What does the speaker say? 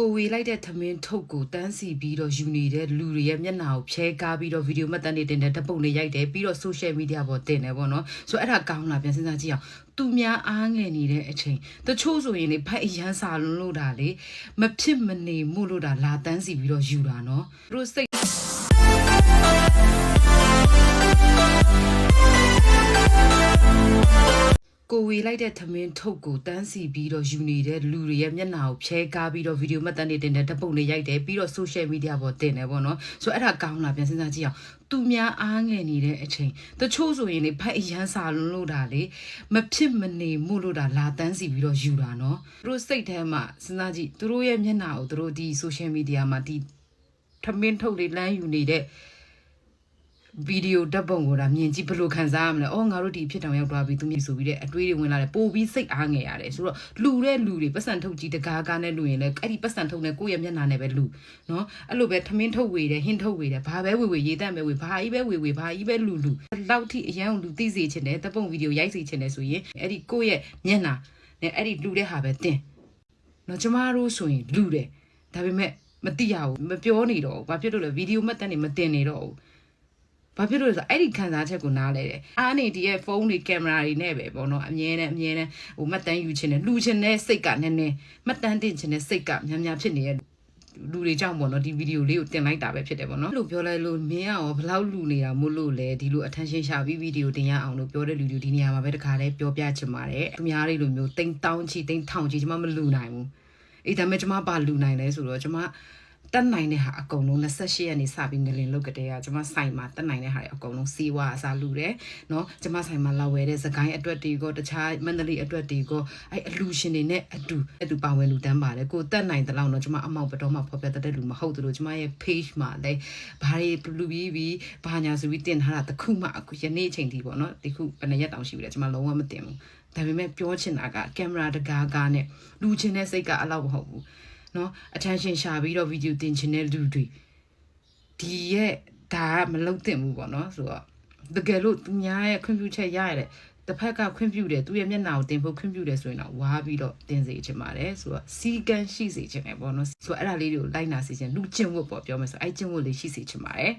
ကိုဝေလိုက်တဲ့သမင်းထုတ်ကိုတန်းစီပြီးတော့ယူနေတဲ့လူတွေရဲ့မျက်နှာကိုဖြဲကားပြီးတော့ဗီဒီယိုမှတ်တမ်းတွေတင်တယ်ဓာတ်ပုံတွေရိုက်တယ်ပြီးတော့ social media ပေါ်တင်တယ်ပေါ့နော်ဆိုတော့အဲ့ဒါကောင်းလာပြန်စဉ်းစားကြည့်အောင်သူများအားငယ်နေတဲ့အချိန်တချို့ဆိုရင်လေဖိုက်အရန်စာလွန်းလို့တာလေမဖြစ်မနေမှုလို့တာလာတန်းစီပြီးတော့ယူတာနော်သူတို့စိတ် ကိုဝေလိုက်တဲ့သမင်းထုတ်ကိုတန်းစီပြီးတော့ယူနေတဲ့လူတွေရဲ့မျက်နှာကိုဖြဲကားပြီးတော့ဗီဒီယိုမှတ်တမ်းတွေတင်တယ်ဓာတ်ပုံတွေရိုက်တယ်ပြီးတော့ social media ပေါ်တင်တယ်ပေါ့နော်ဆိုတော့အဲ့ဒါကောင်းလာပြန်စဉ်းစားကြည့်အောင်သူများအားငယ်နေတဲ့အချိန်တချို့ဆိုရင်လေဖိုက်အရန်စာလွန်းလို့တာလေမဖြစ်မနေမှုလို့တာလာတန်းစီပြီးတော့ယူတာနော်သူတို့စိတ်ထဲမှာစဉ်းစားကြည့်သူတို့ရဲ့မျက်နှာကိုသူတို့ဒီ social media မှာဒီသမင်းထုတ်လေးလမ်းယူနေတဲ့ ဗီဒီယိုဓာတ်ပုံကိုဒါမြင်ကြည့်ဘယ်လိုခံစားရမလဲ။အော်ငါတို့ဒီဖြစ်တောင်ရောက်သွားပြီသူမြင်ဆိုပြီးတဲ့အတွေးတွေဝင်လာတယ်ပို့ပြီးစိတ်အားငယ်ရတယ်ဆိုတော့လူတဲ့လူတွေပတ်စံထုတ်ကြည့်တကားကားနဲ့လူရင်လည်းအဲ့ဒီပတ်စံထုတ်နဲ့ကိုယ့်ရဲ့မျက်နှာနဲ့ပဲလူနော်အဲ့လိုပဲထမင်းထုတ်ဝေတယ်ဟင်းထုတ်ဝေတယ်ဘာပဲဝေဝေရေးတတ်မယ်ဝေဘာကြီးပဲဝေဝေဘာကြီးပဲလူလူလောက်ထိအရန်ကိုလူသိစေချင်တယ်ဓာတ်ပုံဗီဒီယိုရိုက်စေချင်တယ်ဆိုရင်အဲ့ဒီကိုယ့်ရဲ့မျက်နှာနဲ့အဲ့ဒီလူတဲ့ဟာပဲတင်နော်ကျမတို့ဆိုရင်လူတယ်ဒါပေမဲ့မတိရဘူးမပြောနေတော့ဘူးဘာဖြစ်လို့လဲဗီဒီယိုမှတ်တမ်းနေမတင်နေတော့ဘူး ဘာဖြစ်လို့လဲဆိုတော့အဲ့ဒီခံစားချက်ကိုနားလဲတယ်အားနေဒီရဲ့ဖုန်းတွေကင်မရာတွေနဲ့ပဲပေါ့နော်အမြဲတမ်းအမြဲတမ်းဟိုမှတ်တမ်းယူခြင်းနဲ့လှူခြင်းနဲ့စိတ်ကနည်းနည်းမှတ်တမ်းတင်ခြင်းနဲ့စိတ်ကများများဖြစ်နေတဲ့လူတွေကြောင့်ပေါ့နော်ဒီဗီဒီယိုလေးကိုတင်လိုက်တာပဲဖြစ်တယ်ပေါ့နော်လို့ပြောလိုက်လို့မင်းကရောဘလောက်လူနေတာမို့လို့လဲဒီလို attention ရှာပြီးဗီဒီယိုတင်ရအောင်လို့ပြောတဲ့လူတွေဒီနေရာမှာပဲတခါလဲပြောပြချင်ပါတယ်အများကြီးလိုမျိုးတိမ်တောင်းချီတိမ်ထောင်ချီကျွန်မမလူနိုင်ဘူးအေးဒါပေမဲ့ကျွန်မပါလူနိုင်လဲဆိုတော့ကျွန်မ တက်နိုင်တဲ့ဟာအကုန်လုံး28ရက်နေစပြီးငလင်လုတ်ကလေးကကျွန်မဆိုင်မှာတက်နိုင်တဲ့ဟာတွေအကုန်လုံးစီးဝါအစားလူတယ်နော်ကျွန်မဆိုင်မှာလာဝယ်တဲ့စကိုင်းအတွက်တီကိုတခြားမန္တလေးအတွက်တီကိုအဲ့အလူရှင်တွေနဲ့အတူအတူပါဝင်လူတန်းပါတယ်ကိုတက်နိုင်တဲ့လောက်တော့ကျွန်မအမောက်ပတော်မှာဖော်ပြတတ်တဲ့လူမဟုတ်သလိုကျွန်မရဲ့ page မှာလည်းဘာတွေလူပြီးပြီးဘာညာဆိုပြီးတင်ထားတာတခုမှအခုယနေ့အချိန်ထိပေါ့နော်ဒီခုဘယ်နှစ်ရက်တောင်ရှိပြီလဲကျွန်မလုံးဝမတင်ဘူးဒါပေမဲ့ပြောချင်တာကကင်မရာတကားကားနဲ့လူချင်းတဲ့စိတ်ကအလောက်မဟုတ်ဘူး နော် attention ရှာပြီးတော့ video တင်ချင်တဲ့လူတွေဒီရဲ့ဒါကမလုံတင်ဘူးပေါ့နော်ဆိုတော့တကယ်လို့သူများရဲ့ခွင့်ပြုချက်ရရတဲ့တစ်ဖက်ကခွင့်ပြုတယ်သူရဲ့မျက်နှာကိုတင်ဖို့ခွင့်ပြုတယ်ဆိုရင်တော့ဝါပြီးတော့တင်စေချင်ပါတယ်ဆိုတော့စီကန်းရှိစေချင်တယ်ပေါ့နော်ဆိုတော့အဲ့ဒါလေးတွေကိုလိုက်နာစေချင်လူကျင့်ဝတ်ပေါ့ပြောမယ်ဆိုအဲ့ကျင့်ဝတ်လေးရှိစေချင်ပါတယ်